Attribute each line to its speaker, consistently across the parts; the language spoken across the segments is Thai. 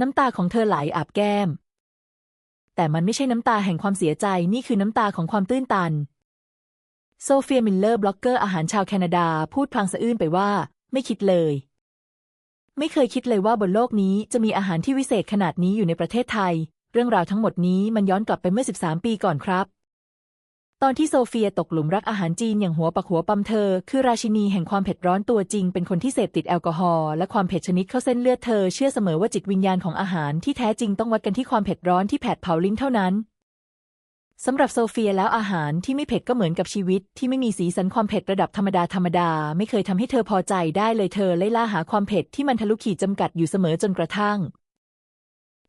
Speaker 1: น้ำตาของเธอไหลอาบแก้ม แต่มันไม่ใช่น้ำตาแห่งความเสียใจนี่คือน้ำตาของความตื้นตัน โซเฟียมิลเลอร์บล็อกเกอร์อาหารชาวแคนาดาพูดพลางสะอื้นไปว่า ไม่คิดเลย ไม่เคยคิดเลยว่าบนโลกนี้จะมีอาหารที่วิเศษขนาดนี้อยู่ในประเทศไทย เรื่องราวทั้งหมดนี้มันย้อนกลับไปเมื่อ 13 ปีก่อนครับ ตอนที่โซเฟียตกหลุมรักอาหารจีนอย่างหัวปักหัวปั๊มเธอ คือราชินีแห่งความเผ็ดร้อนตัวจริง เป็นคนที่เสพติดแอลกอฮอล์และความเผ็ดชนิดเข้าเส้นเลือดเธอเชื่อเสมอว่าจิตวิญญาณของอาหารที่แท้จริงต้องวัดกันที่ความเผ็ดร้อนที่แผดเผาลิ้นเท่านั้นสำหรับโซเฟียแล้วอาหารที่ไม่เผ็ดก็เหมือนกับชีวิต ที่ไม่มีสีสันความเผ็ดระดับธรรมดาธรรมดา ไม่เคยทำให้เธอพอใจได้เลยเธอไล่ล่าหาความเผ็ดที่มันทะลุขีดจำกัดอยู่เสมอจนกระทั่ง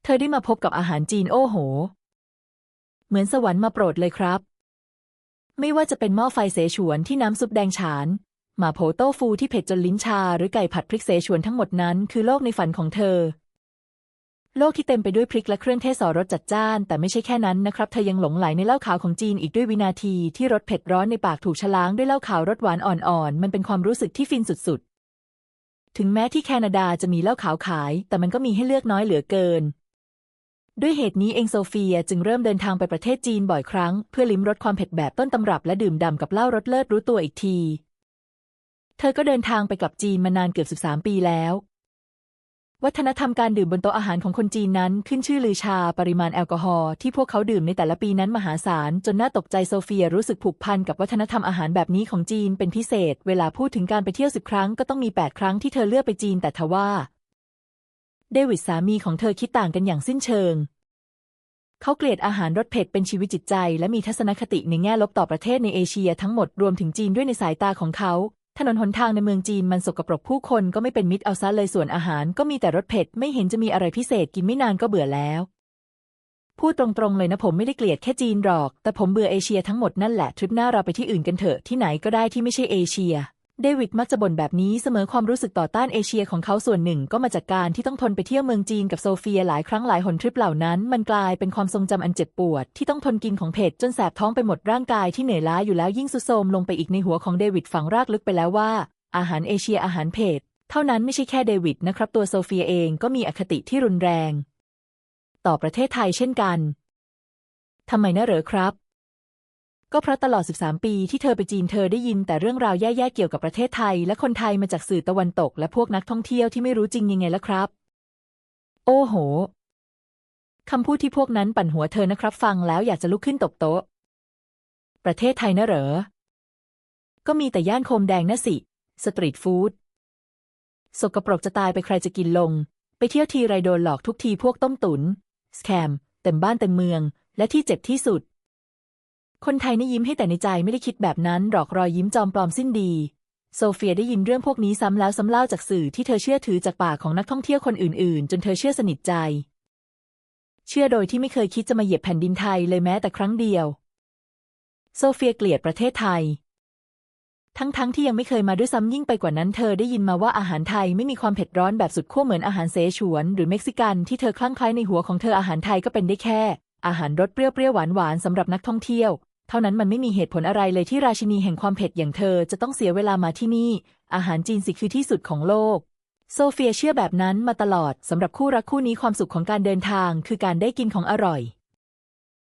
Speaker 1: เธอได้มาพบกับอาหารจีนโอ้โห เหมือนสวรรค์มาโปรดเลยครับ ไม่ว่าจะเป็นหม้อไฟเสฉวนที่น้ำซุปแดงฉาน หมาโผโต้ฟูที่เผ็ดจนลิ้นชา หรือไก่ผัดพริกเสฉวนทั้งหมดนั้นคือโลกในฝันของเธอ โลกที่เต็มไปด้วยพริกและเครื่องเทศสอรสจัดจ้าน แต่ไม่ใช่แค่นั้นนะครับ เธอยังหลงไหลในเหล้าขาวของจีนอีกด้วยวินาทีที่รสเผ็ดร้อนในปากถูกฉลางด้วยเหล้าขาวรสหวานอ่อนๆมันเป็นความรู้สึกที่ฟินสุดๆ ถึงแม้ที่แคนาดาจะมีเหล้าขาวขาย แต่มันก็มีให้เลือกน้อยเหลือเกิน ด้วยเหตุนี้เองโซเฟียจึงเริ่มเดินทางไปประเทศจีนบ่อยครั้ง เพื่อลิ้มรสความเผ็ดแบบต้นตำรับและดื่มด่ำกับเหล้ารสเลิศรู้ตัวอีกที เธอก็เดินทางไปกับจีนมานานเกือบ 13 ปีแล้ว วัฒนธรรมการดื่มบนโต๊ะอาหารของคนจีนนั้นขึ้นชื่อลือชาปริมาณแอลกอฮอล์ที่พวกเขาดื่มในแต่ละปีนั้นมหาศาล จนน่าตกใจโซเฟียรู้สึกผูกพันกับวัฒนธรรมอาหารแบบนี้ของจีนเป็นพิเศษ เวลาพูดถึงการไปเที่ยวสิบครั้งก็ต้องมีแปดครั้งที่เธอเลือกไปจีนแต่ทว่า เดวิดสามีของเธอคิดต่างกันอย่างสิ้นเชิง เขาเกลียดอาหารรสเผ็ดเป็นชีวิตจิตใจ และมีทัศนคติในแง่ลบต่อประเทศในเอเชียทั้งหมดรวมถึงจีนด้วยในสายตาของเขา ถนนหนทางในเมืองจีนมันสกปรกผู้คนก็ไม่เป็นมิตรเอาซะเลยส่วนอาหารก็มีแต่รสเผ็ดไม่เห็นจะมีอะไรพิเศษกินไม่นานก็เบื่อแล้วพูดตรงๆเลยนะผมไม่ได้เกลียดแค่จีนหรอก แต่ผมเบื่อเอเชียทั้งหมดนั่นแหละ ทริปหน้าเราไปที่อื่นกันเถอะที่ไหนก็ได้ที่ไม่ใช่เอเชีย เดวิดมักจะบ่นแบบนี้เสมอความรู้สึกต่อต้านเอเชียของเขาส่วนหนึ่งก็มาจากการที่ต้องทนไปเที่ยวเมืองจีนกับโซเฟียหลายครั้งหลายหนทริปเหล่านั้น มันกลายเป็นความทรงจำอันเจ็บปวด ที่ต้องทนกินของเผ็ดจนแสบท้องไปหมดร่างกายที่เหนื่อยล้าอยู่แล้วยิ่งสุดโทมลงไปอีกในหัวของเดวิดฝังรากลึกไปแล้วว่า อาหารเอเชียอาหารเผ็ดเท่านั้นไม่ใช่แค่เดวิดนะครับ ตัวโซเฟียเองก็มีอคติที่รุนแรง ต่อประเทศไทยเช่นกันทำไมนะเหรอครับ ก็เพราะตลอด 13 ปีที่เธอไปจีนเธอได้ยินแต่เรื่องราวแย่ๆเกี่ยวกับประเทศไทย และคนไทยมาจากสื่อตะวันตก และพวกนักท่องเที่ยวที่ไม่รู้จริงยังไงล่ะครับ โอ้โหคำพูดที่พวกนั้นปั่นหัวเธอนะครับ ฟังแล้วอยากจะลุกขึ้นตบโต๊ะ ประเทศไทยนะเหรอ ก็มีแต่ย่านโคมแดงนะสิ สตรีทฟู้ดสกปรกจะตายไปใครจะกินลง ไปเที่ยวทีไรโดนหลอกทุกทีพวกต้มตุนสแคมเต็มบ้านเต็มเมือง และที่เจ็บที่สุด คนไทยนี่ยิ้มให้แต่ในใจไม่ได้คิดแบบนั้นหรอกรอยยิ้มจอมปลอมสิ้นดี โซเฟียได้ยินเรื่องพวกนี้ซ้ำแล้วซ้ำเล่าจากสื่อที่เธอเชื่อถือจากปากของนักท่องเที่ยวคนอื่นๆ จนเธอเชื่อสนิทใจ เชื่อโดยที่ไม่เคยคิดจะมาเหยียบแผ่นดินไทยเลยแม้แต่ครั้งเดียว โซเฟียเกลียดประเทศไทย ทั้งๆทที่ยังไม่เคยมาด้วยซ้ำยิ่งไปกว่านั้นเธอได้ยินมาว่าอาหารไทยไม่มีความเผ็ดร้อนแบบสุดขั้วเหมือนอาหารเสฉวน หรือเม็กซิกันที่เธอคลั่งไคล้ในหัวของเธออาหารไทยก็เป็นได้แค่ อาหารรสเปรี้ยวๆหวานๆสำหรับนักท่องเที่ยว เท่านั้นมันไม่มีเหตุผลอะไรเลยที่ราชินีแห่งความเผ็ดอย่างเธอจะต้องเสียเวลามาที่นี่ อาหารจีนสิคือที่สุดของโลก โซเฟียเชื่อแบบนั้นมาตลอดสำหรับคู่รักคู่นี้ความสุขของการเดินทางคือการได้กินของอร่อย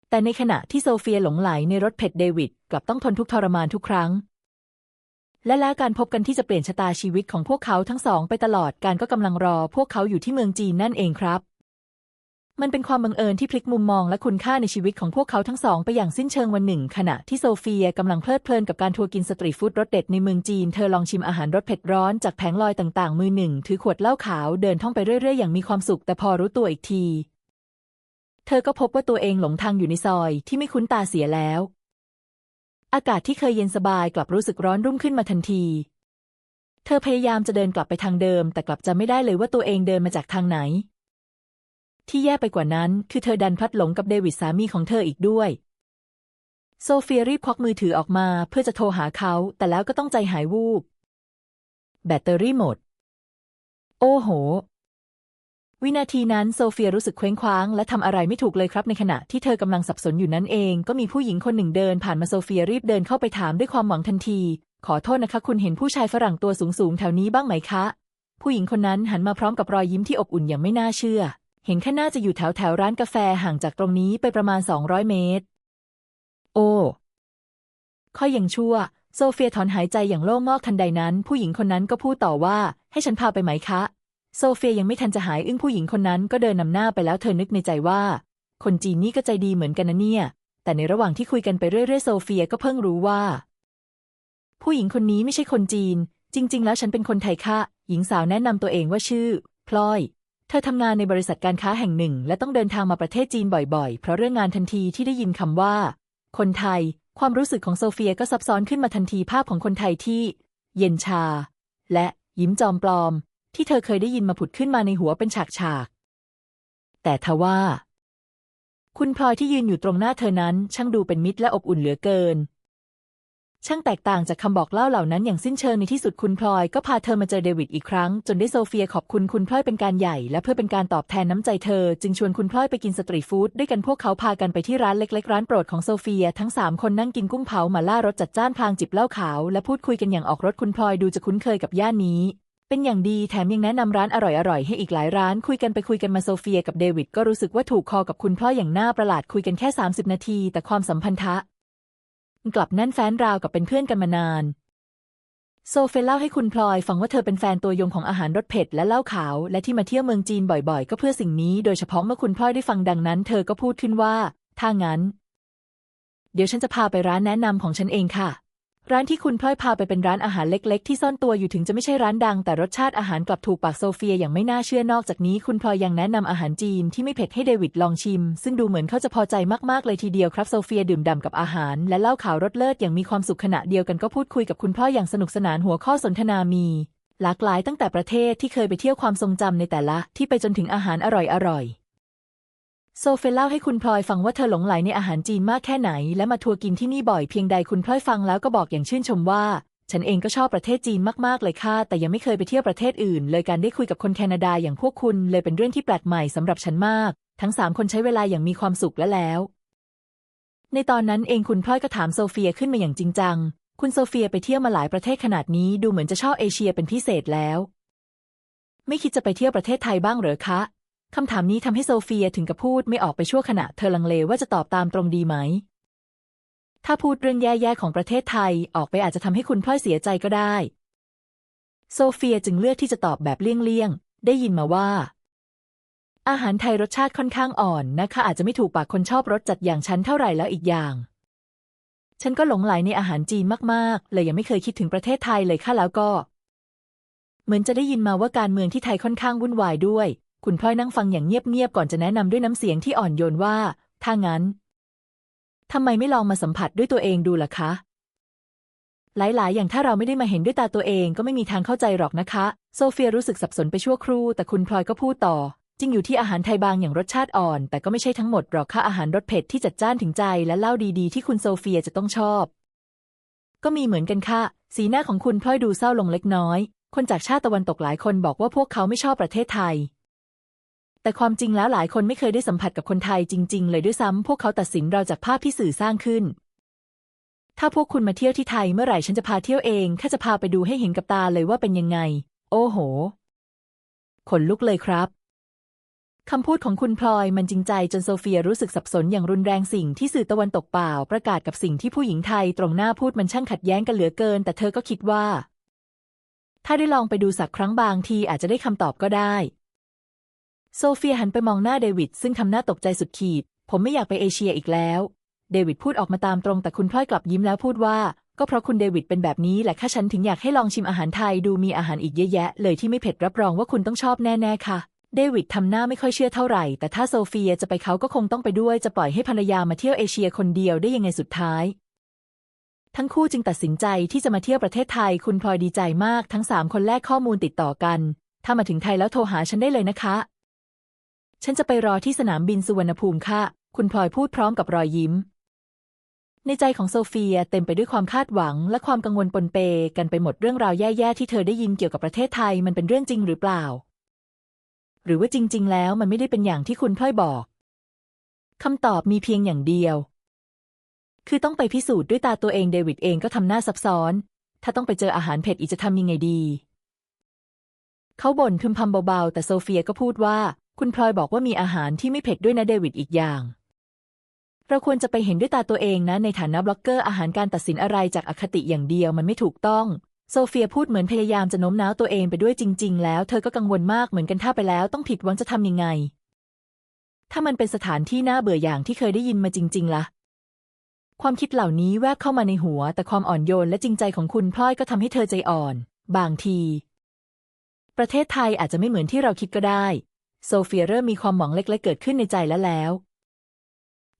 Speaker 1: แต่ในขณะที่โซเฟียหลงไหลในรถเผ็ดเดวิดกลับต้องทนทุกข์ทรมานทุกครั้ง และแล้วการพบกันที่จะเปลี่ยนชะตาชีวิตของพวกเขาทั้งสองไปตลอดการก็กำลังรอพวกเขาอยู่ที่เมืองจีนนั่นเองครับ มันเป็นความบังเอิญที่พลิกมุมมองและคุณค่าในชีวิตของพวกเขาทั้งสองไปอย่างสิ้นเชิงวันหนึ่ง ขณะที่โซเฟียกำลังเพลิดเพลินกับการทัวร์กินสตรีทฟู้ดรสเด็ดในเมืองจีน เธอลองชิมอาหารรสเผ็ดร้อนจากแผงลอยต่างๆ มือหนึ่ง ถือขวดเหล้าขาวเดินท่องไปเรื่อยๆ อย่างมีความสุข แต่พอรู้ตัวอีกที เธอก็พบว่าตัวเองหลงทางอยู่ในซอยที่ไม่คุ้นตาเสียแล้ว อากาศที่เคยเย็นสบายกลับรู้สึกร้อนรุ่มขึ้นมาทันที เธอพยายามจะเดินกลับไปทางเดิม แต่กลับจำไม่ได้เลยว่าตัวเองเดินมาจากทางไหน ที่แย่ไปกว่านั้น คือเธอดันพลัดหลงกับเดวิดสามีของเธออีกด้วย โซเฟียรีบควักมือถือออกมาเพื่อจะโทรหาเขา แต่แล้วก็ต้องใจหายวูบ แบตเตอรี่หมด โอ้โห วินาทีนั้นโซเฟียรู้สึกเคว้งคว้าง และทำอะไรไม่ถูกเลยครับในขณะที่เธอกำลังสับสนอยู่นั้นเอง ก็มีผู้หญิงคนหนึ่งเดินผ่านมาโซเฟียรีบเดินเข้าไปถามด้วยความหวังทันที ขอโทษนะคะ คุณเห็นผู้ชายฝรั่งตัวสูงๆแถวนี้บ้างไหมคะ ผู้หญิงคนนั้นหันมาพร้อมกับรอยยิ้มที่อบอุ่นอย่างไม่น่าเชื่อ เห็นแค่น่าจะอยู่แถวแถวร้านกาแฟห่างจากตรงนี้ไปประมาณ 200 เมตร โอ้ค่อยยังชั่ว โซเฟียถอนหายใจอย่างโล่งมอกทันใดนั้น ผู้หญิงคนนั้นก็พูดต่อว่า ให้ฉันพาไปไหมคะ โซเฟียยังไม่ทันจะหายอึ้งผู้หญิงคนนั้นก็เดินนำหน้าไปแล้วเธอนึกในใจว่า คนจีนนี่ก็ใจดีเหมือนกันนะเนี่ย แต่ในระหว่างที่คุยกันไปเรื่อยๆโซเฟียก็เพิ่งรู้ว่า ผู้หญิงคนนี้ไม่ใช่คนจีน จริง ๆ แล้วฉันเป็นคนไทยค่ะ หญิงสาวแนะนำตัวเองว่าชื่อ พลอย เธอทำงานในบริษัทการค้าแห่งหนึ่ง และต้องเดินทางมาประเทศจีนบ่อยๆ เพราะเรื่องงานทันทีที่ได้ยินคำว่า คนไทย ความรู้สึกของโซเฟียก็ซับซ้อนขึ้นมาทันทีภาพของคนไทยที่ เย็นชา และยิ้มจอมปลอม ที่เธอเคยได้ยินมาผุดขึ้นมาในหัวเป็นฉากๆ แต่ทว่า คุณพลอยที่ยืนอยู่ตรงหน้าเธอนั้น ช่างดูเป็นมิตรและอบอุ่นเหลือเกิน ช่างแตกต่างจากคำบอกเล่าเหล่านั้นอย่างสิ้นเชิงในที่สุดคุณพลอย ก็พาเธอมาเจอเดวิดอีกครั้ง จนได้โซเฟียขอบคุณคุณพลอยเป็นการใหญ่ และเพื่อเป็นการตอบแทนน้ำใจเธอ จึงชวนคุณพลอยไปกินสตรีทฟู้ดด้วยกันพวกเขาพากันไปที่ร้านเล็กๆ ร้านโปรดของโซเฟีย ทั้งสามคนนั่งกินกุ้งเผามาล่ารสจัดจ้านพลางจิบเหล้าขาว และพูดคุยกันอย่างออกรถคุณพลอยดูจะคุ้นเคยกับย่านนี้เป็นอย่างดีแถมยังแนะนำร้านอร่อยๆ ให้อีกหลายร้าน คุยกันไปคุยกันมาโซเฟียกับเดวิดก็รู้สึกว่าถูกคอกับคุณพลอยอย่างน่าประหลาดคุยกันแค่ 30 นาที แต่ความสัมพันธะ กลับแน่นแฟนราวกับเป็นเพื่อนกันมานาน โซเฟยเล่าให้คุณพลอยฟังว่าเธอเป็นแฟนตัวยงของอาหารรสเผ็ดและเหล้าขาว และที่มาเที่ยวเมืองจีนบ่อยๆ ก็เพื่อสิ่งนี้ โดยเฉพาะเมื่อคุณพลอยได้ฟังดังนั้น เธอก็พูดขึ้นว่า ถ้างั้น เดี๋ยวฉันจะพาไปร้านแนะนำของฉันเองค่ะ ร้านที่คุณพลอยพาไปเป็นร้านอาหารเล็ก ๆ ที่ซ่อนตัวอยู่ถึงจะไม่ใช่ร้านดัง แต่รสชาติอาหารกลับถูกปากโซเฟียอย่างไม่น่าเชื่อนอกจากนี้คุณพลอยยังแนะนำอาหารจีนที่ไม่เผ็ดให้เดวิดลองชิม ซึ่งดูเหมือนเขาจะพอใจมากๆเลยทีเดียวครับโซเฟียดื่มด่ำกับอาหาร และเล้าข่าวรสเลิศอย่างมีความสุขขณะเดียวกันก็พูดคุยกับคุณพ่ออย่างสนุกสนานหัวข้อสนทนามี หลากหลายตั้งแต่ประเทศที่เคยไปเที่ยวความทรงจำในแต่ละ ที่ไปจนถึงอาหารอร่อยๆ โซเฟยเล่าให้คุณพลอยฟังว่าเธอหลงไหลในอาหารจีนมากแค่ไหน และมาทัวร์กินที่นี่บ่อยเพียงใดคุณพลอยฟังแล้วก็บอกอย่างชื่นชมว่า ฉันเองก็ชอบประเทศจีนมากๆเลยค่ะ แต่ยังไม่เคยไปเที่ยวประเทศอื่น เลยการได้คุยกับคนแคนาดาอย่างพวกคุณ เลยเป็นเรื่องที่แปลกใหม่สำหรับฉันมาก ทั้งสามคนใช้เวลาอย่างมีความสุขและแล้ว ในตอนนั้นเองคุณพลอยก็ถามโซเฟียขึ้นมาอย่างจริงจัง คุณโซเฟียไปเที่ยวมาหลายประเทศขนาดนี้ดูเหมือนจะชอบเอเชียเป็นพิเศษแล้ว ไม่คิดจะไปเที่ยวประเทศไทยบ้างเหรอคะ คำถามนี้ทำให้โซเฟียถึงกับพูดไม่ออกไปชั่วขณะเธอลังเลว่าจะตอบตามตรงดีไหม ถ้าพูดเรื่องแย่ๆของประเทศไทยออกไปอาจจะทำให้คุณพลอยเสียใจก็ได้ โซเฟียจึงเลือกที่จะตอบแบบเลี่ยงๆ ได้ยินมาว่า อาหารไทยรสชาติค่อนข้างอ่อนนะคะ อาจจะไม่ถูกปากคนชอบรสจัดอย่างฉันเท่าไหร่แล้วอีกอย่าง ฉันก็หลงไหลในอาหารจีนมากๆ เลยยังไม่เคยคิดถึงประเทศไทยเลยค่ะแล้วก็ เหมือนจะได้ยินมาว่าการเมืองที่ไทยค่อนข้างวุ่นวายด้วย คุณพลอยนั่งฟังอย่างเงียบๆก่อนจะแนะนำด้วยน้ำเสียงที่อ่อนโยนว่า ถ้างั้นทำไมไม่ลองมาสัมผัสด้วยตัวเองดูล่ะคะ หลายๆ อย่างถ้าเราไม่ได้มาเห็นด้วยตาตัวเองก็ไม่มีทางเข้าใจหรอกนะคะ โซเฟียรู้สึกสับสนไปชั่วครู่ แต่คุณพลอยก็พูดต่อ จริงอยู่ที่อาหารไทยบางอย่างรสชาติอ่อน แต่ก็ไม่ใช่ทั้งหมดหรอกค่ะอาหารรสเผ็ดที่จัดจ้านถึงใจและเหล้าดีๆ ที่คุณโซเฟียจะต้องชอบ ก็มีเหมือนกันค่ะ สีหน้าของคุณพลอยดูเศร้าลงเล็กน้อย คนจากชาติตะวันตกหลายคนบอกว่าพวกเขาไม่ชอบประเทศไทย แต่ความจริงแล้วหลายคนไม่เคยได้สัมผัสกับคนไทยจริง ๆ เลยด้วยซ้ำพวกเขาตัดสินเราจากภาพที่สื่อสร้างขึ้น ถ้าพวกคุณมาเที่ยวที่ไทยเมื่อไหร่ฉันจะพาเที่ยวเองแค่จะพาไปดูให้เห็นกับตาเลยว่าเป็นยังไง โอ้โห ขนลุกเลยครับคำพูดของคุณพลอยมันจริงใจจนโซเฟียรู้สึกสับสนอย่างรุนแรงสิ่งที่สื่อตะวันตกเปล่า ประกาศกับสิ่งที่ผู้หญิงไทยตรงหน้าพูดมันช่างขัดแย้งกันเหลือเกิน แต่เธอก็คิดว่า ถ้าได้ลองไปดูสักครั้งบางทีอาจจะได้คำตอบก็ได้ โซเฟียหันไปมองหน้าเดวิดซึ่งทำหน้าตกใจสุดขีด ผมไม่อยากไปเอเชียอีกแล้ว เดวิดพูดออกมาตามตรงแต่คุณพลอยกลับยิ้มแล้วพูดว่า ก็เพราะคุณเดวิดเป็นแบบนี้แหละค่ะฉันถึงอยากให้ลองชิมอาหารไทยดูมีอาหารอีกเยอะแยะ เลยที่ไม่เผ็ดรับรองว่าคุณต้องชอบแน่ๆค่ะ เดวิดทำหน้าไม่ค่อยเชื่อเท่าไหร่ แต่ถ้าโซเฟียจะไปเขาก็คงต้องไปด้วยจะปล่อยให้ภรรยามาเที่ยวเอเชียคนเดียวได้ยังไงสุดท้ายทั้งคู่จึงตัดสินใจที่จะมาเที่ยวประเทศไทย คุณพลอยดีใจมากทั้งสามคนแลกข้อมูลติดต่อกัน ถ้ามาถึงไทยแล้วโทรหาฉันได้เลยนะคะ ฉันจะไปรอที่สนามบินสุวรรณภูมิค่ะ คุณพลอยพูดพร้อมกับรอยยิ้ม ในใจของโซเฟียเต็มไปด้วยความคาดหวังและความกังวลปนเปกันไปหมดเรื่องราวแย่ๆที่เธอได้ยินเกี่ยวกับประเทศไทยมันเป็นเรื่องจริงหรือเปล่า หรือว่าจริง ๆ แล้วมันไม่ได้เป็นอย่างที่คุณพลอยบอกคำตอบมีเพียงอย่างเดียว คือต้องไปพิสูจน์ด้วยตาตัวเองเดวิดเองก็ทำหน้าซับซ้อน ถ้าต้องไปเจออาหารเผ็ดอีกจะทำยังไงดี เขาบ่นพึมพำเบาๆ แต่โซเฟียก็พูดว่า คุณพลอยบอกว่ามีอาหารที่ไม่เผ็ดด้วยนะเดวิดอีกอย่าง เราควรจะไปเห็นด้วยตาตัวเองนะ ในฐานะบล็อกเกอร์อาหารการตัดสินอะไรจากอคติอย่างเดียวมันไม่ถูกต้อง โซเฟียพูดเหมือนพยายามจะโน้มน้าวตัวเองไปด้วยจริง ๆ แล้ว เธอก็กังวลมากเหมือนกันถ้าไปแล้วต้องผิดหวังจะทำยังไง ถ้ามันเป็นสถานที่น่าเบื่ออย่างที่เคยได้ยินมาจริง ๆล่ะความคิดเหล่านี้แวบเข้ามาในหัว แต่ความอ่อนโยนและจริงใจของคุณพลอยก็ทำให้เธอใจอ่อน บางที ประเทศไทยอาจจะไม่เหมือนที่เราคิดก็ได้ โซเฟียเริ่มมีความหวังเล็ก ๆ เกิดขึ้นในใจแล้วแล้ว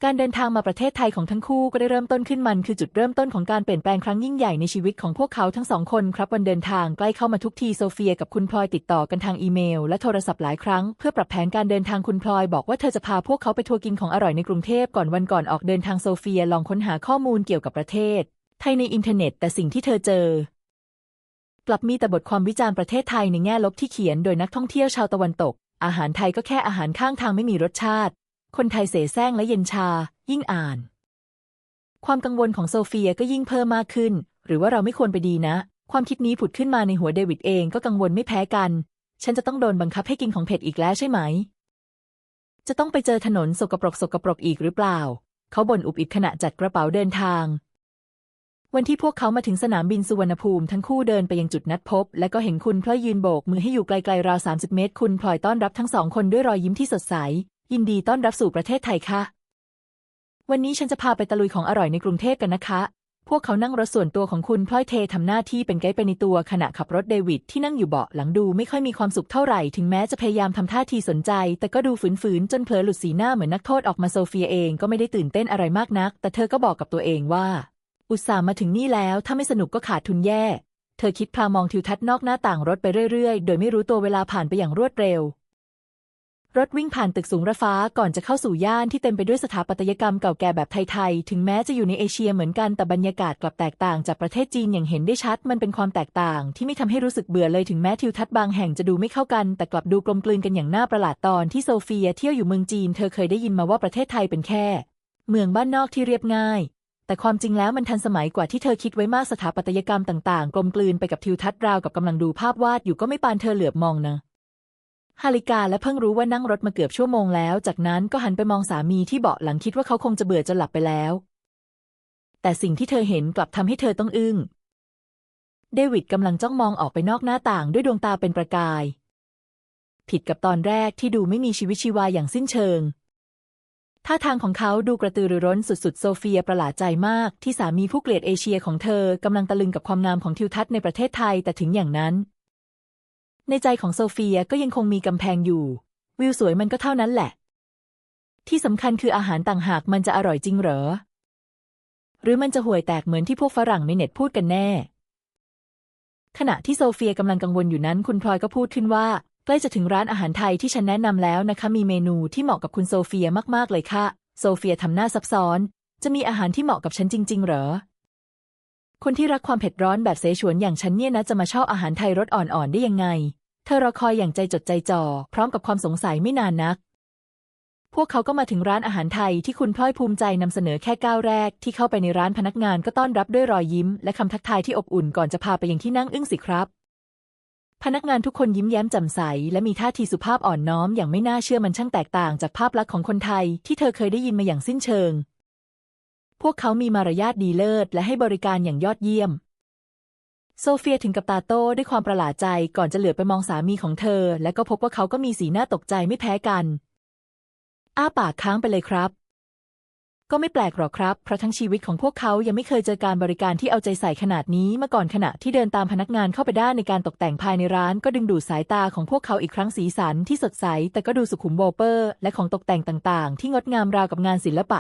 Speaker 1: การเดินทางมาประเทศไทยของทั้งคู่ก็ได้เริ่มต้นขึ้นมันคือจุดเริ่มต้นของการเปลี่ยนแปลงครั้งยิ่งใหญ่ในชีวิตของพวกเขาทั้งสองคนครับวันเดินทางใกล้เข้ามาทุกทีโซเฟียกับคุณพลอยติดต่อกันทางอีเมล และโทรศัพท์หลายครั้งเพื่อปรับแผนการเดินทางคุณพลอยบอกว่าเธอจะพาพวกเขาไปทัวร์กินของอร่อยในกรุงเทพก่อนวันก่อนออกเดินทางโซเฟียลองค้นหาข้อมูลเกี่ยวกับประเทศ ไทยในอินเทอร์เน็ต แต่สิ่งที่เธอเจอกลับมีแต่บทความวิจารณ์ประเทศไทยในแง่ลบที่เขียนโดยนักท่องเที่ยวชาวตะวันตก อาหารไทยก็แค่อาหารข้างทางไม่มีรสชาติ คนไทยเสแสร้งและเย็นชา ยิ่งอ่าน ความกังวลของโซเฟียก็ยิ่งเพิ่มมากขึ้น หรือว่าเราไม่ควรไปดีนะ ความคิดนี้ผุดขึ้นมาในหัวเดวิดเองก็กังวลไม่แพ้กัน ฉันจะต้องโดนบังคับให้กินของเผ็ดอีกแล้วใช่ไหม จะต้องไปเจอถนนสกปรกสกปรกอีกหรือเปล่า เขาบ่นอุบอิบขณะจัดกระเป๋าเดินทาง วันที่พวกเขามาถึงสนามบินสุวรรณภูมิทั้งคู่เดินไปยังจุดนัดพบ และก็เห็นคุณพลอยยืนโบกมือให้อยู่ไกลๆราว 30 เมตร คุณพลอยต้อนรับทั้งสองคนด้วยรอยยิ้มที่สดใส ยินดีต้อนรับสู่ประเทศไทยค่ะ วันนี้ฉันจะพาไปตะลุยของอร่อยในกรุงเทพกันนะคะ พวกเขานั่งรถส่วนตัวของคุณพลอยเททำหน้าที่เป็นไกด์ไปในตัวขณะขับรถเดวิดที่นั่งอยู่เบาะหลังดูไม่ค่อยมีความสุขเท่าไหร่ถึงแม้จะพยายามทำท่าทีสนใจ แต่ก็ดูฝืนๆจนเผลอหลุดสีหน้าเหมือนนักโทษออกมาโซเฟียเองก็ไม่ได้ตื่นเต้นอะไรมากนัก แต่เธอก็บอกกับตัวเองว่า อุตส่าห์มาถึงนี่แล้ว ถ้าไม่สนุกก็ขาดทุนแย่ เธอคิดพลางมองทิวทัศน์นอกหน้าต่างรถไปเรื่อยๆ โดยไม่รู้ตัวเวลาผ่านไปอย่างรวดเร็ว รถวิ่งผ่านตึกสูงระฟ้าก่อนจะเข้าสู่ย่านที่เต็มไปด้วยสถาปัตยกรรมเก่าแก่แบบไทยๆ ถึงแม้จะอยู่ในเอเชียเหมือนกันแต่บรรยากาศกลับแตกต่างจากประเทศจีนอย่างเห็นได้ชัด มันเป็นความแตกต่าง ที่ไม่ทำให้รู้สึกเบื่อเลยถึงแม้ทิวทัศน์บางแห่งจะดูไม่เข้ากัน แต่กลับดูกลมกลืนกันอย่างน่าประหลาดตอนที่โซเฟียเที่ยวอยู่เมืองจีน เธอเคยได้ยินมาว่าประเทศไทยเป็นแค่ เมืองบ้านนอกที่เรียบง่าย แต่ความจริงแล้วมันทันสมัยกว่าที่เธอคิดไว้มากสถาปัตยกรรมต่างๆ กลมกลืนไปกับทิวทัศน์ราวกับกำลังดูภาพวาดอยู่ก็ไม่ปานเธอเหลือบมองนะฮาริกาและเพิ่งรู้ว่านั่งรถมาเกือบชั่วโมงแล้ว จากนั้นก็หันไปมองสามีที่เบาะหลังคิดว่าเขาคงจะเบื่อจนหลับไปแล้ว แต่สิ่งที่เธอเห็นกลับทำให้เธอต้องอึ้ง เดวิดกำลังจ้องมองออกไปนอกหน้าต่างด้วยดวงตาเป็นประกาย ผิดกับตอนแรกที่ดูไม่มีชีวิตชีวาอย่างสิ้นเชิง ท่าทางของเขาดูกระตือรือร้นสุดๆ โซเฟียประหลาดใจมาก ที่สามีผู้เกลียดเอเชียของเธอกำลังตะลึงกับความงามของทิวทัศน์ในประเทศไทยแต่ถึงอย่างนั้น ในใจของโซเฟียก็ยังคงมีกำแพงอยู่ วิวสวยมันก็เท่านั้นแหละ ที่สำคัญคืออาหารต่างหากมันจะอร่อยจริงเหรอ หรือมันจะห่วยแตกเหมือนที่พวกฝรั่งในเน็ตพูดกันแน่ ขณะที่โซเฟียกำลังกังวลอยู่นั้น คุณพลอยก็พูดขึ้นว่า ใกล้จะถึงร้านอาหารไทยที่ฉันแนะนำแล้วนะคะ มีเมนูที่เหมาะกับคุณโซเฟียมากๆเลยค่ะ โซเฟียทำหน้าซับซ้อน จะมีอาหารที่เหมาะกับฉันจริง ๆ เหรอ คนที่รักความเผ็ดร้อนแบบเสฉวนอย่างฉันเนี่ยนะจะมาชอบอาหารไทยรสอ่อนๆได้ยังไง เธอรอคอยอย่างใจจดใจจ่อพร้อมกับความสงสัยไม่นานนัก พวกเขาก็มาถึงร้านอาหารไทยที่คุณพลอยภูมิใจนำเสนอแค่ก้าวแรก ที่เข้าไปในร้านพนักงานก็ต้อนรับด้วยรอยยิ้ม และคำทักทายที่อบอุ่นก่อนจะพาไปยังที่นั่งอึ้งสิครับ พนักงานทุกคนยิ้มแย้มแจ่มใส และมีท่าทีสุภาพอ่อนน้อมอย่างไม่น่าเชื่อมันช่างแตกต่างจากภาพลักษณ์ของคนไทยที่เธอเคยได้ยินมาอย่างสิ้นเชิง พวกเขามีมารยาทดีเลิศและให้บริการอย่างยอดเยี่ยม โซเฟียถึงกับตาโต้ด้วยความประหลาดใจก่อนจะเหลือไปมองสามีของเธอ และก็พบว่าเขาก็มีสีหน้าตกใจไม่แพ้กัน อ้าปากค้างไปเลยครับ ก็ไม่แปลกหรอกครับ เพราะทั้งชีวิตของพวกเขายังไม่เคยเจอการบริการที่เอาใจใส่ขนาดนี้มาก่อนขณะที่เดินตามพนักงานเข้าไปได้ในการตกแต่งภายในร้าน ก็ดึงดูดสายตาของพวกเขาอีกครั้งสีสันที่สดใส แต่ก็ดูสุขุมโบเปอร์ และของตกแต่งต่างๆ ที่งดงามราวกับงานศิลปะ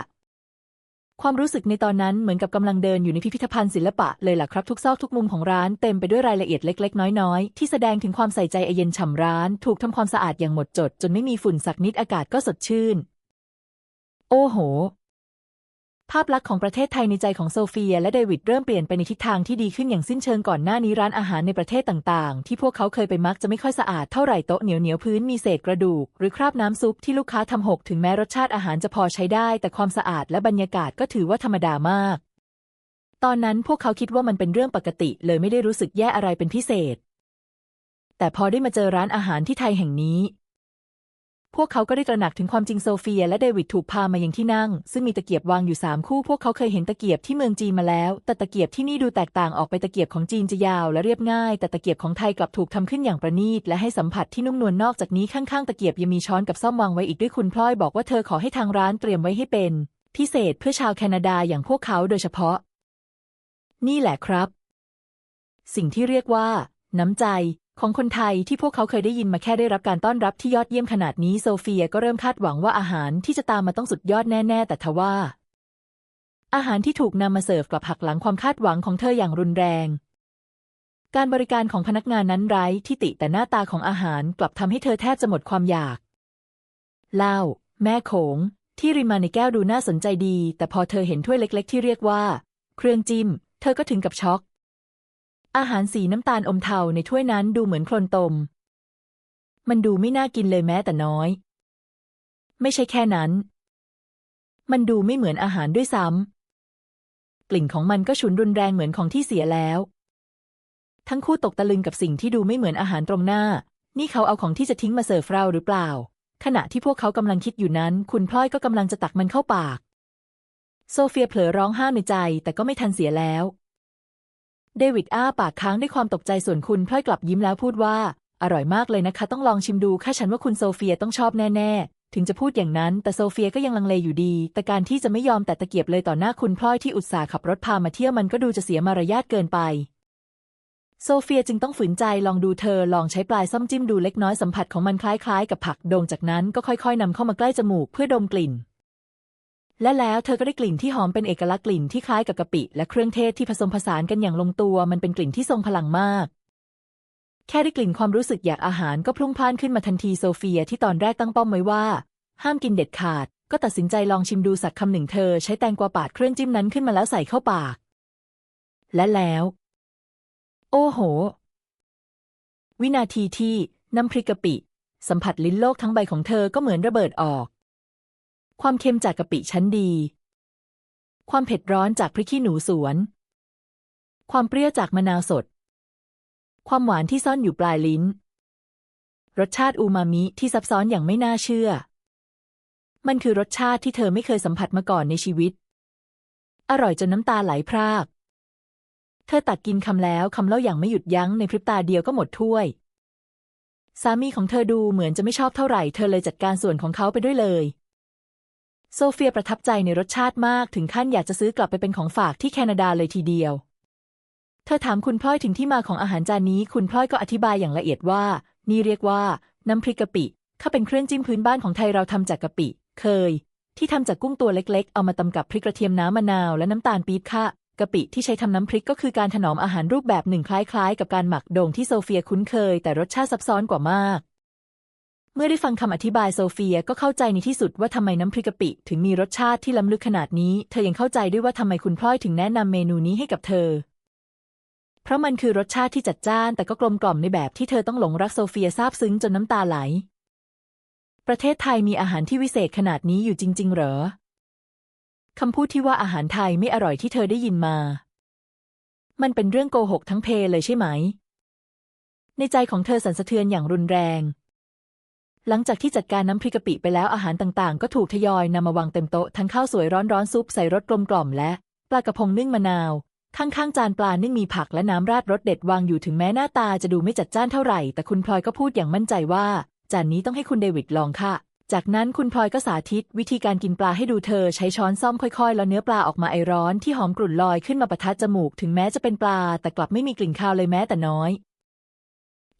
Speaker 1: ความรู้สึกในตอนนั้นเหมือนกับกำลังเดินอยู่ในพิพิธภัณฑ์ศิลปะเลยล่ะครับทุกซอกทุกมุมของร้านเต็มไปด้วยรายละเอียดเล็ก ๆ น้อยๆที่แสดงถึงความใส่ใจอเย็นฉ่ำร้าน ถูกทำความสะอาดอย่างหมดจด จนไม่มีฝุ่นสักนิดอากาศก็สดชื่น โอ้โห ภาพลักษณ์ของประเทศไทยในใจของโซเฟียและเดวิดเริ่มเปลี่ยนไปในทิศทางที่ดีขึ้นอย่างสิ้นเชิงก่อนหน้านี้ร้านอาหารในประเทศต่างๆ ที่พวกเขาเคยไปมักจะไม่ค่อยสะอาดเท่าไหร่โต๊ะเหนียวเหนียวพื้นมีเศษกระดูก หรือคราบน้ำซุปที่ลูกค้าทำหกถึงแม้รสชาติอาหารจะพอใช้ได้ แต่ความสะอาดและบรรยากาศก็ถือว่าธรรมดามาก ตอนนั้นพวกเขาคิดว่ามันเป็นเรื่องปกติ เลยไม่ได้รู้สึกแย่อะไรเป็นพิเศษ แต่พอได้มาเจอร้านอาหารที่ไทยแห่งนี้ พวกเขาก็ได้ตระหนักถึงความจริงโซเฟีย และเดวิดถูกพามายังที่นั่ง ซึ่งมีตะเกียบวางอยู่สามคู่ พวกเขาเคยเห็นตะเกียบที่เมืองจีนมาแล้ว แต่ตะเกียบที่นี่ดูแตกต่างออกไปตะเกียบของจีนจะยาวและเรียบง่าย แต่ตะเกียบของไทยกลับถูกทำขึ้นอย่างประณีต และให้สัมผัสที่นุ่มนวลนอกจากนี้ข้างๆ ตะเกียบยังมีช้อนกับซ่อมวางไว้อีกด้วยคุณพลอยบอกว่าเธอขอให้ทางร้านเตรียมไว้ให้เป็น พิเศษเพื่อชาวแคนาดาอย่างพวกเขาโดยเฉพาะ นี่แหละครับ สิ่งที่เรียกว่า น้ำใจ ของคนไทยที่พวกเขาเคยได้ยินมาแค่ได้รับการต้อนรับที่ยอดเยี่ยมขนาดนี้โซเฟียก็เริ่มคาดหวังว่าอาหารที่จะตามมาต้องสุดยอดแน่ ๆ แต่ทว่า อาหารที่ถูกนำมาเสิร์ฟกลับหักหลังความคาดหวังของเธออย่างรุนแรง การบริการของพนักงานนั้นไร้ที่ติแต่หน้าตาของอาหารกลับทำให้เธอแทบจะหมดความอยากเหล้าแม่โขง ที่ริมมาในแก้วดูน่าสนใจดี แต่พอเธอเห็นถ้วยเล็ก ๆ ที่เรียกว่า เครื่องจิ้ม เธอก็ถึงกับช็อก อาหารสีน้ำตาลอมเทาในถ้วยนั้นดูเหมือนโคลนตม มันดูไม่น่ากินเลยแม้แต่น้อย ไม่ใช่แค่นั้น มันดูไม่เหมือนอาหารด้วยซ้ำกลิ่นของมันก็ฉุนรุนแรงเหมือนของที่เสียแล้ว ทั้งคู่ตกตะลึงกับสิ่งที่ดูไม่เหมือนอาหารตรงหน้า นี่เขาเอาของที่จะทิ้งมาเสิร์ฟเราหรือเปล่า ขณะที่พวกเขากำลังคิดอยู่นั้น คุณพลอยก็กำลังจะตักมันเข้าปาก โซเฟียเผลอร้องห้ามในใจแต่ก็ไม่ทันเสียแล้ว เดวิดอ้าปากค้างด้วยความตกใจส่วนคุณพลอยกลับยิ้มแล้วพูดว่า อร่อยมากเลยนะคะ ต้องลองชิมดูค่ะฉันว่าคุณโซเฟียต้องชอบแน่ๆ ถึงจะพูดอย่างนั้น แต่โซเฟียก็ยังลังเลอยู่ดี แต่การที่จะไม่ยอมแต่ตะเกียบเลยต่อหน้าคุณพลอยที่อุตส่าห์ขับรถพามาเที่ยวมันก็ดูจะเสียมารยาทเกินไป โซเฟียจึงต้องฝืนใจลองดูเธอลองใช้ปลายส้อมจิ้มดูเล็กน้อยสัมผัสของมันคล้ายๆ กับผักโดงจากนั้นก็ค่อย ๆนำเข้ามาใกล้จมูกเพื่อดมกลิ่น และแล้วเธอก็ได้กลิ่นที่หอมเป็นเอกลักษณ์กลิ่นที่คล้ายกับกะปิ และเครื่องเทศที่ผสมผสานกันอย่างลงตัวมันเป็นกลิ่นที่ทรงพลังมาก แค่ได้กลิ่นความรู้สึกอยากอาหารก็พลุ่งพล่านขึ้นมาทันทีโซเฟียที่ตอนแรกตั้งป้อมไว้ว่า ห้ามกินเด็ดขาด ก็ตัดสินใจลองชิมดูสักคำหนึ่งเธอใช้แตงกวาปาดเครื่องจิ้มนั้นขึ้นมาแล้วใส่เข้าปาก และแล้ว โอ้โห วินาทีที่น้ำพริกกะปิ สัมผัสลิ้นโลกทั้งใบของเธอก็เหมือนระเบิดออก ความเค็มจากกะปิชั้นดี ความเผ็ดร้อนจากพริกขี้หนูสวน ความเปรี้ยวจากมะนาวสด ความหวานที่ซ่อนอยู่ปลายลิ้น รสชาติอูมามิที่ซับซ้อนอย่างไม่น่าเชื่อ มันคือรสชาติที่เธอไม่เคยสัมผัสมาก่อนในชีวิต อร่อยจนน้ำตาไหลพราก เธอตักกินคำแล้วคำเล่าอย่างไม่หยุดยั้งในพริบตาเดียวก็หมดถ้วย สามีของเธอดูเหมือนจะไม่ชอบเท่าไหร่ เธอเลยจัดการส่วนของเขาไปด้วยเลย โซเฟียประทับใจในรสชาติมากถึงขั้นอยากจะซื้อกลับไปเป็นของฝากที่แคนาดาเลยทีเดียว เธอถามคุณพลอยถึงที่มาของอาหารจานนี้ คุณพลอยก็อธิบายอย่างละเอียดว่า นี่เรียกว่า น้ำพริกกะปิข้าเป็นเครื่องจิ้มพื้นบ้านของไทยเราทำจากกะปิ เคย ที่ทำจากกุ้งตัวเล็ก ๆ เอามาตำกับพริกกระเทียมน้ำมะนาวและน้ำตาลปี๊บค่ะกะปิที่ใช้ทำน้ำพริกก็คือการถนอมอาหารรูปแบบหนึ่งคล้าย ๆ กับการหมักโด่งที่โซเฟียคุ้นเคย แต่รสชาติซับซ้อนกว่ามาก เมื่อได้ฟังคำอธิบายโซเฟียก็เข้าใจในที่สุดว่าทำไมน้ำพริกกะปิถึงมีรสชาติที่ล้ำลึกขนาดนี้ เธอยังเข้าใจด้วยว่าทำไมคุณพลอยถึงแนะนำเมนูนี้ให้กับเธอ เพราะมันคือรสชาติที่จัดจ้านแต่ก็กลมกล่อมในแบบที่เธอต้องหลงรักโซเฟียซาบซึ้งจนน้ำตาไหล ประเทศไทยมีอาหารที่วิเศษขนาดนี้อยู่จริง ๆ เหรอคำพูดที่ว่าอาหารไทยไม่อร่อยที่เธอได้ยินมา มันเป็นเรื่องโกหกทั้งเพเลยใช่ไหม ในใจของเธอสั่นสะเทือนอย่างรุนแรง หลังจากที่จัดการน้ำพริกกะปิไปแล้วอาหารต่างๆ ก็ถูกทยอยนำมาวางเต็มโต๊ะทั้งข้าวสวยร้อนๆซุปใส่รสกลมกล่อมและปลากระพงนึ่งมะนาว ข้างๆ จานปลานึ่งมีผักและน้ำราดรสเด็ดวางอยู่ถึงแม้หน้าตาจะดูไม่จัดจ้านเท่าไหร่ แต่คุณพลอยก็พูดอย่างมั่นใจว่า จานนี้ต้องให้คุณเดวิดลองค่ะ จากนั้นคุณพลอยก็สาธิต วิธีการกินปลาให้ดูเธอใช้ช้อนซ่อมค่อยๆแล้วเนื้อปลาออกมาไอร้อนที่หอมกรุ่นลอยขึ้นมาปะทะจมูก ถึงแม้จะเป็นปลา แต่กลับไม่มีกลิ่นคาวเลยแม้แต่น้อย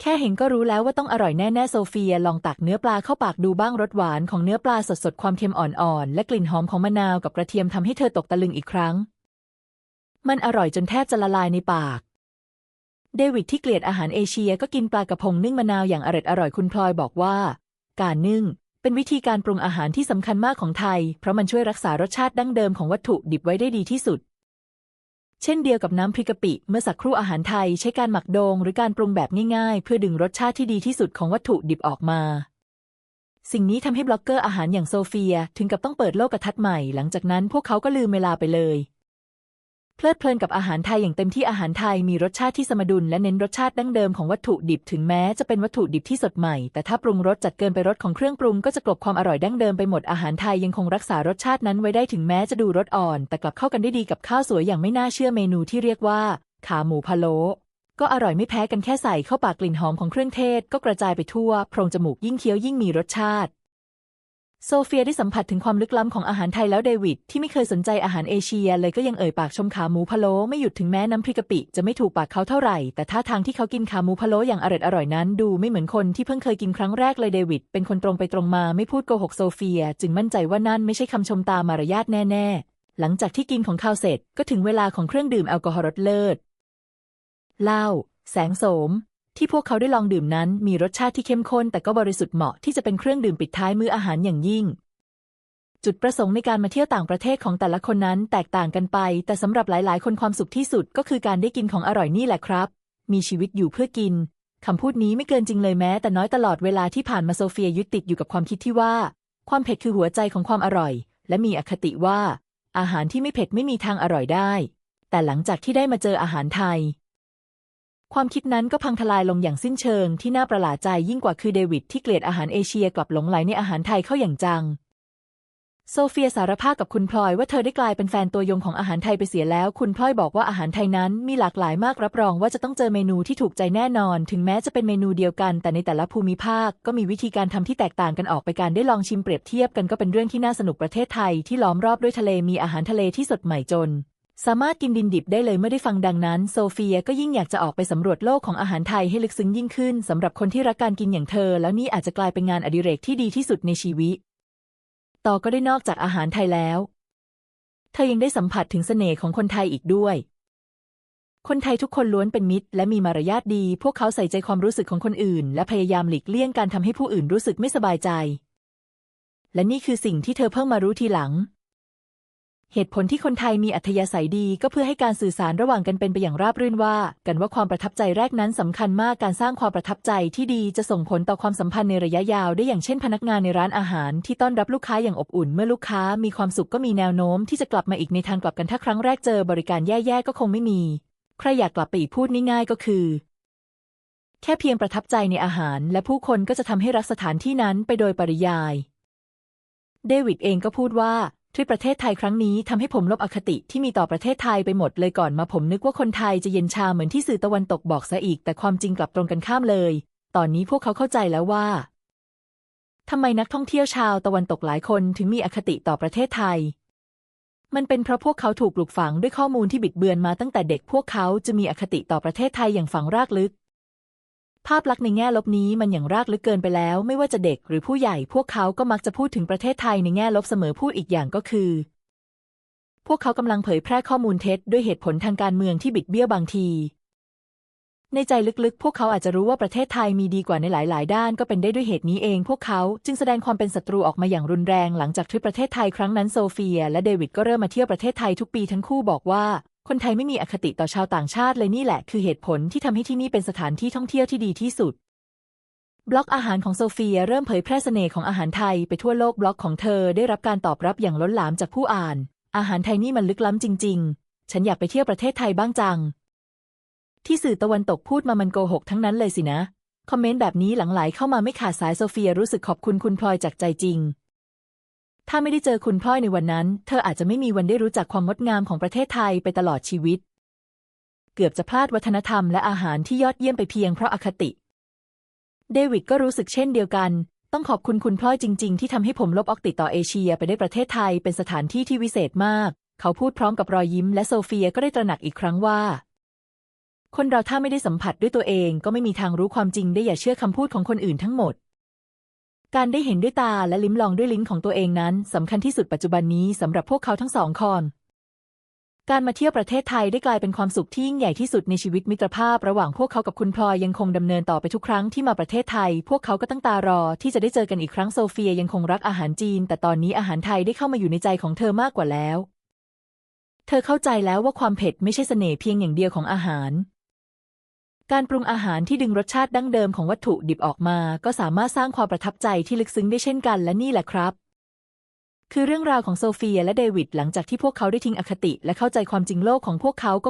Speaker 1: แค่เห็นก็รู้แล้วว่าต้องอร่อยแน่ๆโซเฟียลองตักเนื้อปลาเข้าปากดูบ้างรสหวานของเนื้อปลาสดๆ ความเค็มอ่อนๆ และกลิ่นหอมของมะนาวกับกระเทียมทำให้เธอตกตะลึงอีกครั้ง มันอร่อยจนแทบจะละลายในปาก เดวิดที่เกลียดอาหารเอเชียก็กินปลากระพงนึ่งมะนาวอย่างอร่อยอร่อยคุณพลอยบอกว่า การนึ่งเป็นวิธีการปรุงอาหารที่สำคัญมากของไทย เพราะมันช่วยรักษารสชาติดั้งเดิมของวัตถุดิบไว้ได้ดีที่สุด เช่นเดียวกับน้ำพริกกะปิ เมื่อสักครู่อาหารไทยใช้การหมักโดงหรือการปรุงแบบง่ายๆ เพื่อดึงรสชาติที่ดีที่สุดของวัตถุดิบออกมา สิ่งนี้ทำให้บล็อกเกอร์อาหารอย่างโซเฟีย ถึงกับต้องเปิดโลกทัศน์ใหม่ หลังจากนั้นพวกเขาก็ลืมเวลาไปเลย เพลิดเพลินกับอาหารไทยอย่างเต็มที่อาหารไทยมีรสชาติที่สมดุลและเน้นรสชาติดั้งเดิมของวัตถุดิบถึงแม้จะเป็นวัตถุดิบที่สดใหม่ แต่ถ้าปรุงรสจัดเกินไปรสของเครื่องปรุงก็จะกลบความอร่อยดั้งเดิมไปหมดอาหารไทยยังคงรักษารสชาตินั้นไว้ได้ถึงแม้จะดูรสอ่อน แต่กลับเข้ากันได้ดีกับข้าวสวยอย่างไม่น่าเชื่อเมนูที่เรียกว่า ขาหมูพะโล้ก็อร่อยไม่แพ้กันแค่ใส่เข้าปากกลิ่นหอมของเครื่องเทศ ก็กระจายไปทั่วโพรงจมูกยิ่งเคี้ยวยิ่งมีรสชาติ โซเฟียได้สัมผัสถึงความลึกล้ำของอาหารไทยแล้วเดวิดที่ไม่เคยสนใจอาหารเอเชียเลยก็ยังเอ่ยปากชมขาหมูพะโล้ไม่หยุดถึงแม้น้ำพริกกะปิจะไม่ถูกปากเขาเท่าไหร่ แต่ท่าทางที่เขากินขาหมูพะโล้อย่างอร่อยอร่อยนั้น ดูไม่เหมือนคนที่เพิ่งเคยกินครั้งแรกเลยเดวิดเป็นคนตรงไปตรงมาไม่พูดโกหกโซเฟีย จึงมั่นใจว่านั่นไม่ใช่คำชมตามมารยาทแน่ ๆ หลังจากที่กินของข้าวเสร็จก็ถึงเวลาของเครื่องดื่มแอลกอฮอล์รสเลิศเหล้าแสงโสม ที่พวกเขาได้ลองดื่มนั้นมีรสชาติที่เข้มข้น แต่ก็บริสุทธิ์เหมาะที่จะเป็นเครื่องดื่มปิดท้ายมื้ออาหารอย่างยิ่ง จุดประสงค์ในการมาเที่ยวต่างประเทศของแต่ละคนนั้นแตกต่างกันไป แต่สำหรับหลาย ๆ คนความสุขที่สุดก็คือการได้กินของอร่อยนี่แหละครับ มีชีวิตอยู่เพื่อกินคำพูดนี้ไม่เกินจริงเลยแม้ แต่น้อยตลอดเวลาที่ผ่านมาโซเฟียยึดติดอยู่กับความคิดที่ว่า ความเผ็ดคือหัวใจของความอร่อย และมีอคติว่า อาหารที่ไม่เผ็ดไม่มีทางอร่อยได้ แต่หลังจากที่ได้มาเจออาหารไทย ความคิดนั้นก็พังทลายลงอย่างสิ้นเชิงที่น่าประหลาดใจยิ่งกว่าคือเดวิดที่เกลียดอาหารเอเชียกลับหลงไหลในอาหารไทยเข้าอย่างจัง โซเฟียสารภาพกับคุณพลอยว่าเธอได้กลายเป็นแฟนตัวยงของอาหารไทยไปเสียแล้ว คุณพลอยบอกว่าอาหารไทยนั้นมีหลากหลายมากรับรองว่าจะต้องเจอเมนูที่ถูกใจแน่นอน ถึงแม้จะเป็นเมนูเดียวกัน แต่ในแต่ละภูมิภาคก็มีวิธีการทำที่แตกต่างกันออกไปการได้ลองชิมเปรียบเทียบกันก็เป็นเรื่องที่น่าสนุกประเทศไทยที่ล้อมรอบด้วยทะเลมีอาหารทะเลที่สดใหม่จน สามารถกินดินดิบได้เลยเมื่อได้ฟังดังนั้น โซเฟียก็ยิ่งอยากจะออกไปสำรวจโลกของอาหารไทยให้ลึกซึ้งยิ่งขึ้นสำหรับคนที่รักการกินอย่างเธอ แล้วนี่อาจจะกลายเป็นงานอดิเรกที่ดีที่สุดในชีวิต ต่อก็ได้นอกจากอาหารไทยแล้ว เธอยังได้สัมผัสถึงเสน่ห์ของคนไทยอีกด้วย คนไทยทุกคนล้วนเป็นมิตร และมีมารยาทดี พวกเขาใส่ใจความรู้สึกของคนอื่น และพยายามหลีกเลี่ยงการทำให้ผู้อื่นรู้สึกไม่สบายใจ และนี่คือสิ่งที่เธอเพิ่งมารู้ทีหลัง เหตุผลที่คนไทยมีอัธยาศัยดีก็เพื่อให้การสื่อสารระหว่างกันเป็นไปอย่างราบรื่นว่า กันว่าความประทับใจแรกนั้นสำคัญมากการสร้างความประทับใจที่ดีจะส่งผลต่อความสัมพันธ์ในระยะยาวได้อย่างเช่นพนักงานในร้านอาหาร ที่ต้อนรับลูกค้าอย่างอบอุ่น เมื่อลูกค้ามีความสุขก็มีแนวโน้ม ที่จะกลับมาอีกในทางกลับกันถ้าครั้งแรกเจอบริการแย่ๆก็คงไม่มี ใครอยากกลับไปอีกพูดง่ายๆก็คือ แค่เพียงประทับใจในอาหาร และผู้คนก็จะทำให้รักสถานที่นั้นไปโดยปริยายเดวิดเองก็พูดว่า ทริปประเทศไทยครั้งนี้ทำให้ผมลบอคติที่มีต่อประเทศไทยไปหมดเลยก่อนมาผมนึกว่าคนไทยจะเย็นชาเหมือนที่สื่อตะวันตกบอกซะอีก แต่ความจริงกลับตรงกันข้ามเลย ตอนนี้พวกเขาเข้าใจแล้วว่าทำไมนักท่องเที่ยวชาวตะวันตกหลายคนถึงมีอคติต่อประเทศไทย มันเป็นเพราะพวกเขาถูกปลูกฝังด้วยข้อมูลที่บิดเบือนมาตั้งแต่เด็กพวกเขาจะมีอคติต่อประเทศไทยอย่างฝังรากลึก ภาพลักษณ์ในแง่ลบนี้มันอย่างรากลึกเกินไปแล้ว ไม่ว่าจะเด็กหรือผู้ใหญ่พวกเขาก็มักจะพูดถึงประเทศไทยในแง่ลบเสมอพูดอีกอย่างก็คือ พวกเขากำลังเผยแพร่ข้อมูลเท็จด้วยเหตุผลทางการเมืองที่บิดเบี้ยวบางที ในใจลึกๆ พวกเขาอาจจะรู้ว่าประเทศไทยมีดีกว่าในหลาย ๆ ด้านก็เป็นได้ด้วยเหตุนี้เอง พวกเขาจึงแสดงความเป็นศัตรูออกมาอย่างรุนแรง หลังจากทริปประเทศไทยครั้งนั้นโซเฟีย และเดวิดก็เริ่มมาเที่ยวประเทศไทยทุกปีทั้งคู่บอกว่า คนไทยไม่มีอคติต่อชาวต่างชาติเลยนี่แหละ คือเหตุผลที่ทำให้ที่นี่เป็นสถานที่ท่องเที่ยวที่ดีที่สุด บล็อกอาหารของโซเฟียเริ่มเผยแพร่เสน่ห์ของอาหารไทยไปทั่วโลกบล็อกของเธอได้รับการตอบรับอย่างล้นหลามจากผู้อ่าน อาหารไทยนี่มันลึกล้ำจริง ๆ ฉันอยากไปเที่ยวประเทศไทยบ้างจัง ที่สื่อตะวันตกพูดมามันโกหกทั้งนั้นเลยสินะ คอมเมนต์แบบนี้หลังไหลเข้ามาไม่ขาดสายโซเฟียรู้สึกขอบคุณคุณพลอยจากใจจริง ถ้าไม่ได้เจอคุณพลอยในวันนั้น เธออาจจะไม่มีวันได้รู้จักความงดงามของประเทศไทยไปตลอดชีวิต เกือบจะพลาดวัฒนธรรมและอาหารที่ยอดเยี่ยมไปเพียงเพราะอคติ เดวิดก็รู้สึกเช่นเดียวกัน ต้องขอบคุณคุณพลอยจริง ๆ ที่ทำให้ผมลบออกติดต่อเอเชียไปได้ประเทศไทยเป็นสถานที่ที่วิเศษมาก เขาพูดพร้อมกับรอยยิ้มและโซเฟียก็ได้ตระหนักอีกครั้งว่า คนเราถ้าไม่ได้สัมผัสด้วยตัวเอง ก็ไม่มีทางรู้ความจริงได้อย่าเชื่อคำพูดของคนอื่นทั้งหมด การได้เห็นด้วยตาและลิ้มลองด้วยลิ้นของตัวเองนั้นสำคัญที่สุดปัจจุบันนี้สำหรับพวกเขาทั้งสองคนการมาเที่ยวประเทศไทยได้กลายเป็นความสุขที่ยิ่งใหญ่ที่สุดในชีวิตมิตรภาพ ระหว่างพวกเขากับคุณพลอยยังคงดำเนินต่อไปทุกครั้งที่มาประเทศไทย พวกเขาก็ตั้งตารอที่จะได้เจอกันอีกครั้งโซเฟียยังคงรักอาหารจีน แต่ตอนนี้อาหารไทยได้เข้ามาอยู่ในใจของเธอมากกว่าแล้ว เธอเข้าใจแล้วว่าความเผ็ดไม่ใช่เสน่ห์เพียงอย่างเดียวของอาหาร การปรุงอาหารที่ดึงรสชาติดั้งเดิมของวัตถุดิบออกมา ก็สามารถสร้างความประทับใจที่ลึกซึ้งได้เช่นกันและนี่แหละครับ คือเรื่องราวของโซเฟียและเดวิดหลังจากที่พวกเขาได้ทิ้งอคติ และเข้าใจความจริงโลกของพวกเขาก็